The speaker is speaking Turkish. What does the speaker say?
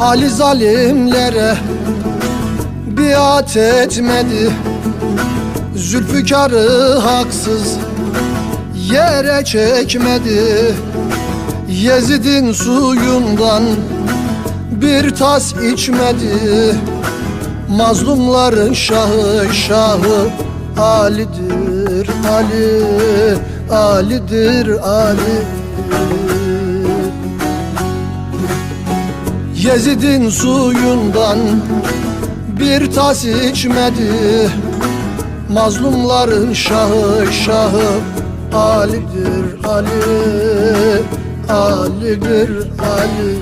Ali zalimlere biat etmedi. Zülfikarı haksız yere çekmedi. Yezid'in suyundan bir tas içmedi. Mazlumların şahı şahı Ali'dir Ali Ali'dir Ali Yezid'in suyundan bir tas içmedi. Mazlumların şahı şahı Ali'dir Ali Ali'dir Ali